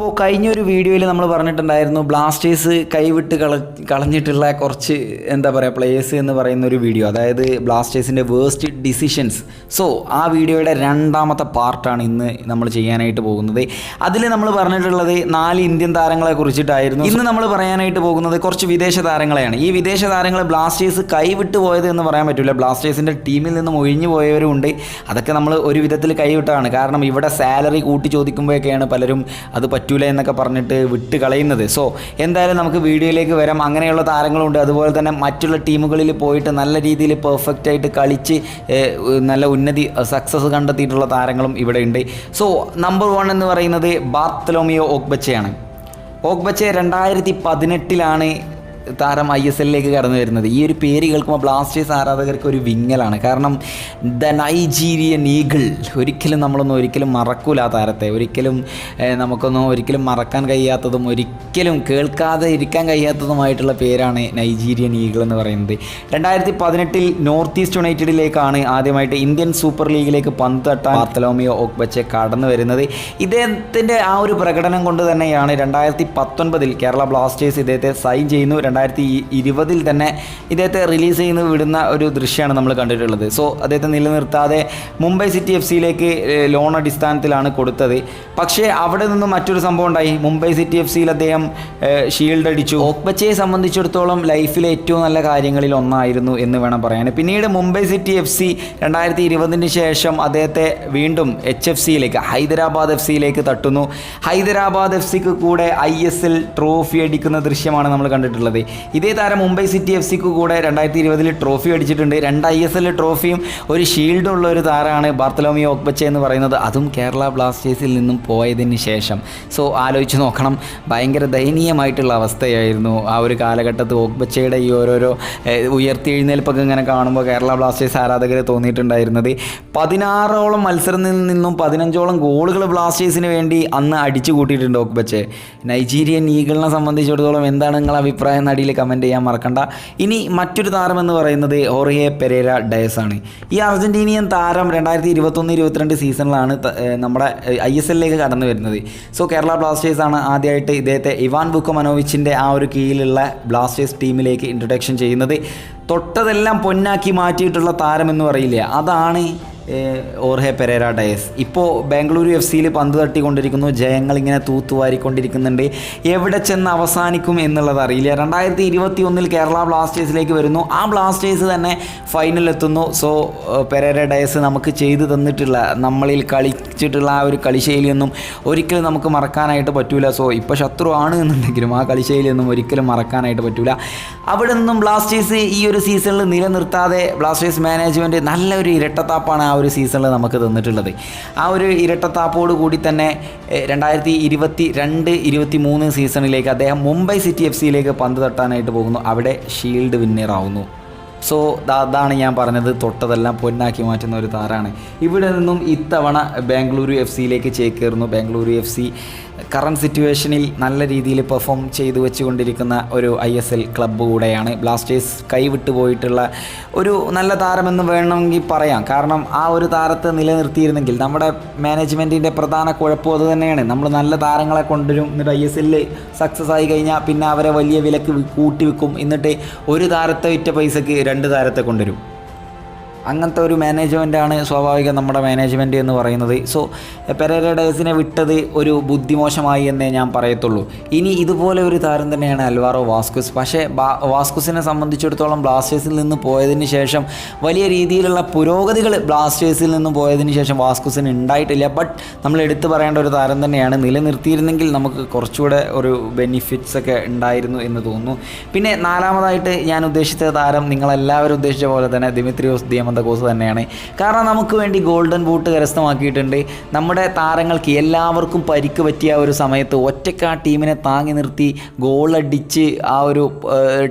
അപ്പോൾ കഴിഞ്ഞൊരു വീഡിയോയിൽ നമ്മൾ പറഞ്ഞിട്ടുണ്ടായിരുന്നു ബ്ലാസ്റ്റേഴ്സ് കൈവിട്ട് കള കളഞ്ഞിട്ടുള്ള കുറച്ച് എന്താ പറയുക പ്ലേയേഴ്സ് എന്ന് പറയുന്ന ഒരു വീഡിയോ. അതായത് ബ്ലാസ്റ്റേഴ്സിന്റെ വേസ്റ്റ് ഡിസിഷൻസ് സോ ആ വീഡിയോയുടെ രണ്ടാമത്തെ പാർട്ടാണ് ഇന്ന് നമ്മൾ ചെയ്യാനായിട്ട് പോകുന്നത്. അതിൽ നമ്മൾ പറഞ്ഞിട്ടുള്ളത് നാല് ഇന്ത്യൻ താരങ്ങളെ കുറിച്ചിട്ടായിരുന്നു. ഇന്ന് നമ്മൾ പറയാനായിട്ട് പോകുന്നത് കുറച്ച് വിദേശ താരങ്ങളെയാണ്. ഈ വിദേശ താരങ്ങൾ ബ്ലാസ്റ്റേഴ്സ് കൈവിട്ട് പോയത് എന്ന് പറയാൻ പറ്റില്ല ബ്ലാസ്റ്റേഴ്സിന്റെ ടീമിൽ നിന്നും ഒഴിഞ്ഞു പോയവരുമുണ്ട് അതൊക്കെ നമ്മൾ ഒരു വിധത്തിൽ കൈവിട്ടാണ്. കാരണം ഇവിടെ സാലറി കൂട്ടി ചോദിക്കുമ്പോഴൊക്കെയാണ് പലരും അത് പറ്റൂല എന്നൊക്കെ പറഞ്ഞിട്ട് വിട്ട് കളയുന്നത് സോ എന്തായാലും നമുക്ക് വീഡിയോയിലേക്ക് വരാം. അങ്ങനെയുള്ള താരങ്ങളുണ്ട്. അതുപോലെ തന്നെ മറ്റുള്ള ടീമുകളിൽ പോയിട്ട് നല്ല രീതിയിൽ പെർഫെക്റ്റ് ആയിട്ട് കളിച്ച് നല്ല ഉന്നതി സക്സസ് കണ്ടെത്തിയിട്ടുള്ള താരങ്ങളും ഇവിടെ ഉണ്ട്. സോ നമ്പർ വൺ എന്ന് പറയുന്നത് ബാർത്തലോമിയോ ഓക്ബച്ചയാണ് ഓക്ബച്ചെ രണ്ടായിരത്തി പതിനെട്ടിലാണ് താരം ഐ എസ് എല്ലിലേക്ക് കടന്നു വരുന്നത്. ഈ ഒരു പേര് കേൾക്കുമ്പോൾ ബ്ലാസ്റ്റേഴ്സ് ആരാധകർക്ക് ഒരു വിങ്ങലാണ്. കാരണം ദ നൈജീരിയൻ ഈഗിൾ ഒരിക്കലും നമ്മളൊന്നും ഒരിക്കലും മറക്കൂല ആ താരത്തെ. ഒരിക്കലും നമുക്കൊന്നും ഒരിക്കലും മറക്കാൻ കഴിയാത്തതും ഒരിക്കലും കേൾക്കാതെ ഇരിക്കാൻ കഴിയാത്തതുമായിട്ടുള്ള പേരാണ് നൈജീരിയൻ ഈഗിൾ എന്ന് പറയുന്നത്. രണ്ടായിരത്തി പതിനെട്ടിൽ നോർത്ത് ഈസ്റ്റ് യുണൈറ്റഡിലേക്കാണ് ആദ്യമായിട്ട് ഇന്ത്യൻ സൂപ്പർ ലീഗിലേക്ക് പന്ത് തട്ടാൻ ബാർത്തലോമിയോ ഒക്ബച്ചെ കടന്നു വരുന്നത്. ഇദ്ദേഹത്തിന്റെ ആ ഒരു പ്രകടനം കൊണ്ട് തന്നെയാണ് രണ്ടായിരത്തി പത്തൊൻപതിൽ കേരള ബ്ലാസ്റ്റേഴ്സ് ഇദ്ദേഹത്തെ സൈൻ ചെയ്യുന്നു. രണ്ടായിരത്തി ഇരുപതിൽ തന്നെ ഇദ്ദേഹത്തെ റിലീസ് ചെയ്യുന്ന വിടുന്ന ഒരു ദൃശ്യമാണ് നമ്മൾ കണ്ടിട്ടുള്ളത്. സോ അദ്ദേഹത്തെ നിലനിർത്താതെ മുംബൈ സിറ്റി എഫ് സിയിലേക്ക് ലോൺ അടിസ്ഥാനത്തിലാണ് കൊടുത്തത്. പക്ഷേ അവിടെ നിന്ന് മറ്റൊരു സംഭവം ഉണ്ടായി. മുംബൈ സിറ്റി എഫ് സിയിൽ അദ്ദേഹം ഷീൽഡ് അടിച്ചു. ഓക്ബച്ചയെ സംബന്ധിച്ചിടത്തോളം ലൈഫിലെ ഏറ്റവും നല്ല കാര്യങ്ങളിൽ ഒന്നായിരുന്നു എന്ന് വേണം പറയാൻ. പിന്നീട് മുംബൈ സിറ്റി എഫ് സി രണ്ടായിരത്തി ഇരുപതിന് ശേഷം അദ്ദേഹത്തെ വീണ്ടും എച്ച് എഫ് സിയിലേക്ക് ഹൈദരാബാദ് എഫ് സിയിലേക്ക് തട്ടുന്നു. ഹൈദരാബാദ് എഫ് സിക്ക് കൂടെ ഐ എസ് എൽ ട്രോഫി അടിക്കുന്ന ദൃശ്യമാണ് നമ്മൾ കണ്ടിട്ടുള്ളത്. ഇതേ താരം മുംബൈ സിറ്റി എഫ് സിക്ക് കൂടെ രണ്ടായിരത്തി ഇരുപതിൽ ട്രോഫി അടിച്ചിട്ടുണ്ട്. രണ്ട് ഐ എസ് എൽ ട്രോഫിയും ഒരു ഷീൽഡും ഉള്ള ഒരു താരമാണ് ബാർത്തലോമി ഓക്ബച്ച എന്ന് പറയുന്നത്. അതും കേരള ബ്ലാസ്റ്റേഴ്സിൽ നിന്നും പോയതിന് ശേഷം. സോ ആലോചിച്ച് നോക്കണം. ഭയങ്കര ദയനീയമായിട്ടുള്ള അവസ്ഥയായിരുന്നു ആ ഒരു കാലഘട്ടത്ത് ഓക്ബച്ചയുടെ ഈ ഓരോരോ ഉയർത്തിയെഴുന്നേൽപ്പൊക്കെ ഇങ്ങനെ കാണുമ്പോൾ കേരള ബ്ലാസ്റ്റേഴ്സ് ആരാധകർ തോന്നിയിട്ടുണ്ടായിരുന്നത്. പതിനാറോളം മത്സരത്തിൽ നിന്നും പതിനഞ്ചോളം ഗോളുകൾ ബ്ലാസ്റ്റേഴ്സിന് വേണ്ടി അന്ന് അടിച്ചു കൂട്ടിയിട്ടുണ്ട് ഓക്ബച്ചെ നൈജീരിയൻ ഈഗിളിനെ സംബന്ധിച്ചിടത്തോളം എന്താണ് നിങ്ങളുടെ അഭിപ്രായം? നടിയിൽ കമന്റ് ചെയ്യാൻ മറക്കണ്ട. ഇനി മറ്റൊരു താരം എന്ന് പറയുന്നത് ഓറിയെ പെരേര ഡയസ് ആണ്. ഈ അർജന്റീനിയൻ താരം രണ്ടായിരത്തി ഇരുപത്തൊന്ന് ഇരുപത്തിരണ്ട് സീസണിലാണ് നമ്മുടെ ഐ എസ് എല്ലിലേക്ക് കടന്നു വരുന്നത്. സോ കേരള ബ്ലാസ്റ്റേഴ്സ് ആണ് ആദ്യമായിട്ട് ഇദ്ദേഹത്തെ ഇവാൻ ബുക്കോ മനോവിച്ചിന്റെ ആ ഒരു കീഴിലുള്ള ബ്ലാസ്റ്റേഴ്സ് ടീമിലേക്ക് ഇൻട്രൊഡക്ഷൻ ചെയ്യുന്നത്. തൊട്ടതെല്ലാം പൊന്നാക്കി മാറ്റിയിട്ടുള്ള താരം എന്ന് പറയില്ല? അതാണ് ഓർഹെ പെരേര ഡയസ് ഇപ്പോൾ ബാംഗ്ലൂരു എഫ് സിയിൽ പന്ത് തട്ടിക്കൊണ്ടിരിക്കുന്നു. ജയങ്ങൾ ഇങ്ങനെ തൂത്തുവാരിക്കൊണ്ടിരിക്കുന്നുണ്ട്. എവിടെ ചെന്ന് അവസാനിക്കും എന്നുള്ളത് അറിയില്ല. രണ്ടായിരത്തി ഇരുപത്തി ഒന്നിൽ കേരള ബ്ലാസ്റ്റേഴ്സിലേക്ക് വരുന്നു. ആ ബ്ലാസ്റ്റേഴ്സ് തന്നെ ഫൈനലിലെത്തുന്നു സോ പെരേര ഡയസ് നമുക്ക് ചെയ്തു തന്നിട്ടുള്ള നമ്മളിൽ കളിച്ചിട്ടുള്ള ആ ഒരു കളിശൈലിയൊന്നും ഒരിക്കലും നമുക്ക് മറക്കാനായിട്ട് പറ്റൂല. സോ ഇപ്പോൾ ശത്രു ആണ് എന്നുണ്ടെങ്കിലും ആ കളിശൈലിയൊന്നും ഒരിക്കലും മറക്കാനായിട്ട് പറ്റൂല. അവിടെ നിന്നും ബ്ലാസ്റ്റേഴ്സ് ഈ ഒരു സീസണിൽ നിലനിർത്താതെ ബ്ലാസ്റ്റേഴ്സ് മാനേജ്മെന്റ് നല്ലൊരു ഇരട്ടത്താപ്പാണ് ആ ഒരു സീസണിൽ നമുക്ക് തന്നിട്ടുള്ളത്. ആ ഒരു ഇരട്ടത്താപ്പോട് കൂടി തന്നെ രണ്ടായിരത്തി ഇരുപത്തി രണ്ട് ഇരുപത്തി മൂന്ന് സീസണിലേക്ക് അദ്ദേഹം മുംബൈ സിറ്റി എഫ് സിയിലേക്ക് പന്ത് തട്ടാനായിട്ട് പോകുന്നു. അവിടെ ഷീൽഡ് വിന്നറാവുന്നു സോ അതാണ് ഞാൻ പറഞ്ഞത്. തൊട്ടതെല്ലാം പൊന്നാക്കി മാറ്റുന്ന ഒരു താരാണ്. ഇവിടെ നിന്നും ഇത്തവണ ബാംഗ്ലൂരു എഫ് സിയിലേക്ക് ചേക്കേറുന്നു. ബാംഗ്ലൂരു എഫ് സി കറണ്ട് സിറ്റുവേഷനിൽ നല്ല രീതിയിൽ പെർഫോം ചെയ്തു വെച്ചുകൊണ്ടിരിക്കുന്ന ഒരു ഐ എസ് എൽ ക്ലബ്ബ് കൂടെയാണ് ബ്ലാസ്റ്റേഴ്സ് കൈവിട്ടു പോയിട്ടുള്ള ഒരു നല്ല താരമെന്ന് വേണമെങ്കിൽ പറയാം. കാരണം ആ ഒരു താരത്തെ നിലനിർത്തിയിരുന്നെങ്കിൽ നമ്മുടെ മാനേജ്മെന്റിന്റെ പ്രധാന കുഴപ്പം അത് തന്നെയാണ്. നമ്മൾ നല്ല താരങ്ങളെ കൊണ്ടുവരും എന്നിട്ട് ഐ എസ് എല്ലിൽ സക്സസ് ആയി കഴിഞ്ഞാൽ പിന്നെ അവരെ വലിയ വിലക്ക് കൂട്ടി വെക്കും എന്നിട്ട് ഒരു താരത്തെ വിറ്റ പൈസയ്ക്ക് രണ്ട് താരത്തെ കൊണ്ടുവരും. അങ്ങനത്തെ ഒരു മാനേജ്മെന്റാണ് സ്വാഭാവികം നമ്മുടെ മാനേജ്മെന്റ് എന്ന് പറയുന്നത്. സോ പെരേര ഡേസിനെ വിട്ടത് ഒരു ബുദ്ധിമോശമായി എന്നേ ഞാൻ പറയത്തുള്ളൂ. ഇനി ഇതുപോലെ ഒരു താരം തന്നെയാണ് അൽവാറോ വാസ്കുസ്. പക്ഷേ വാസ്കുസിനെ സംബന്ധിച്ചിടത്തോളം ബ്ലാസ്റ്റേഴ്സിൽ നിന്ന് പോയതിന് ശേഷം വലിയ രീതിയിലുള്ള പുരോഗതികൾ ബ്ലാസ്റ്റേഴ്സിൽ നിന്ന് പോയതിന് ശേഷം വാസ്കുസിന് ഉണ്ടായിട്ടില്ല. ബട്ട് നമ്മൾ എടുത്തു പറയേണ്ട ഒരു താരം തന്നെയാണ്. നിലനിർത്തിയിരുന്നെങ്കിൽ നമുക്ക് കുറച്ചുകൂടെ ഒരു ബെനിഫിറ്റ്സ് ഒക്കെ ഉണ്ടായിരുന്നു എന്ന് തോന്നുന്നു. പിന്നെ നാലാമതായിട്ട് ഞാൻ ഉദ്ദേശിച്ച താരം നിങ്ങളെല്ലാവരും ഉദ്ദേശിച്ച പോലെ തന്നെ ദിമിത്രിയോസ് ദിയമന്തകോസ് തന്നെയാണ്. കാരണം നമുക്ക് വേണ്ടി ഗോൾഡൻ ബൂട്ട് കരസ്ഥമാക്കിയിട്ടുണ്ട്. നമ്മുടെ താരങ്ങൾക്ക് എല്ലാവർക്കും പരിക്ക് പറ്റിയ ഒരു സമയത്ത് ഒറ്റയ്ക്ക് ആ ടീമിനെ താങ്ങി നിർത്തി ഗോളടിച്ച് ആ ഒരു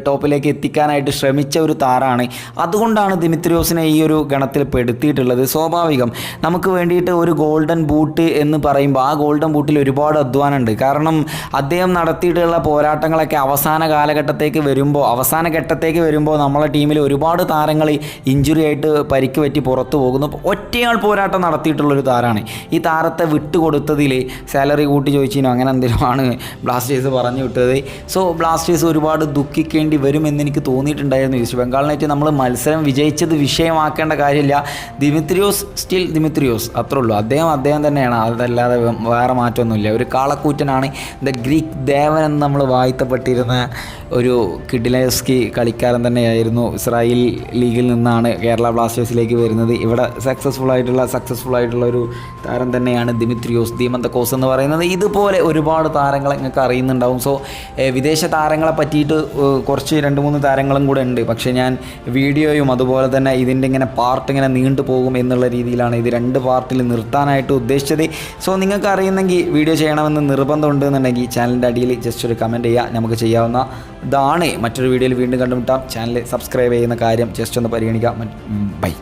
ടോപ്പിലേക്ക് എത്തിക്കാനായിട്ട് ശ്രമിച്ച ഒരു താരമാണ് അതുകൊണ്ടാണ് ദിമിത്രിയോസിനെ ഈ ഒരു ഗണത്തിൽ പെടുത്തിയിട്ടുള്ളത്. സ്വാഭാവികം. നമുക്ക് വേണ്ടിയിട്ട് ഒരു ഗോൾഡൻ ബൂട്ട് എന്ന് പറയുമ്പോൾ ആ ഗോൾഡൻ ബൂട്ടിൽ ഒരുപാട് അധ്വാനമുണ്ട്. കാരണം അദ്ദേഹം നടത്തിയിട്ടുള്ള പോരാട്ടങ്ങളൊക്കെ അവസാന കാലഘട്ടത്തേക്ക് വരുമ്പോൾ അവസാന ഘട്ടത്തേക്ക് വരുമ്പോൾ നമ്മളെ ടീമിൽ ഒരുപാട് താരങ്ങൾ ഇഞ്ചുറി ആയിട്ട് പരിക്ക് പറ്റി പുറത്തു പോകുന്നു. ഒറ്റയാൾ പോരാട്ടം നടത്തിയിട്ടുള്ളൊരു താരമാണ് ഈ താരത്തെ വിട്ടുകൊടുത്തതിൽ സാലറി കൂട്ടി ചോദിച്ചിനോ അങ്ങനെ എന്തെങ്കിലും ആണ് ബ്ലാസ്റ്റേഴ്സ് പറഞ്ഞു വിട്ടത്. സോ ബ്ലാസ്റ്റേഴ്സ് ഒരുപാട് ദുഃഖിക്കേണ്ടി വരുമെന്ന് എനിക്ക് തോന്നിയിട്ടുണ്ടായിരുന്നു ഈസ്റ്റ് ബംഗാളിനായിട്ട് നമ്മൾ മത്സരം വിജയിച്ചത് വിഷയമാക്കേണ്ട കാര്യമില്ല. ദിമിത്രിയോസ് സ്റ്റിൽ ദിമിത്രിയോസ് അത്രേ ഉള്ളൂ. അദ്ദേഹം അദ്ദേഹം തന്നെയാണ്. അതല്ലാതെ വേറെ മാറ്റമൊന്നുമില്ല. ഒരു കാളക്കൂറ്റനാണ്. ദ ഗ്രീക്ക് ദേവൻ എന്ന് നമ്മൾ വാഴ്ത്തപ്പെട്ടിരുന്ന ഒരു കിഡിലസ്കി കളിക്കാരൻ തന്നെയായിരുന്നു. ഇസ്രായേൽ ലീഗിൽ നിന്നാണ് കേരള ബ്ലാസ്റ്റേഴ്സിലേക്ക് വരുന്നത്. ഇവിടെ സക്സസ്ഫുൾ ആയിട്ടുള്ള സക്സസ്ഫുൾ ആയിട്ടുള്ള ഒരു താരം തന്നെയാണ് ദിമിത്രിയോസ്. ദീമന്തക്കോസ് എന്ന് പറയുന്നത്. ഇതുപോലെ ഒരുപാട് താരങ്ങളെ നിങ്ങൾക്ക് അറിയുന്നുണ്ടാവും. സോ വിദേശ താരങ്ങളെ പറ്റിയിട്ട് കുറച്ച് രണ്ട് മൂന്ന് താരങ്ങളും കൂടെ ഉണ്ട്. പക്ഷേ ഞാൻ വീഡിയോയും അതുപോലെ തന്നെ ഇതിന്റെ ഇങ്ങനെ പാർട്ട് ഇങ്ങനെ നീണ്ടു പോകും എന്നുള്ള രീതിയിലാണ് ഇത് രണ്ട് പാർട്ടിൽ നിർത്താനായിട്ട് ഉദ്ദേശിച്ചത്. സോ നിങ്ങൾക്ക് അറിയുന്നെങ്കിൽ വീഡിയോ ചെയ്യണമെന്ന് നിർബന്ധമുണ്ട് എന്നുണ്ടെങ്കിൽ ചാനലിന്റെ അടിയിൽ ജസ്റ്റ് ഒരു കമന്റ് ചെയ്യുക. നമുക്ക് ചെയ്യാവുന്ന ഇതാണ് മറ്റൊരു വീഡിയോയിൽ വീണ്ടും കണ്ടുമുട്ടാം. ചാനൽ സബ്സ്ക്രൈബ് ചെയ്യുന്ന കാര്യം ജസ്റ്റ് ഒന്ന് പരിഗണിക്കാം. bảy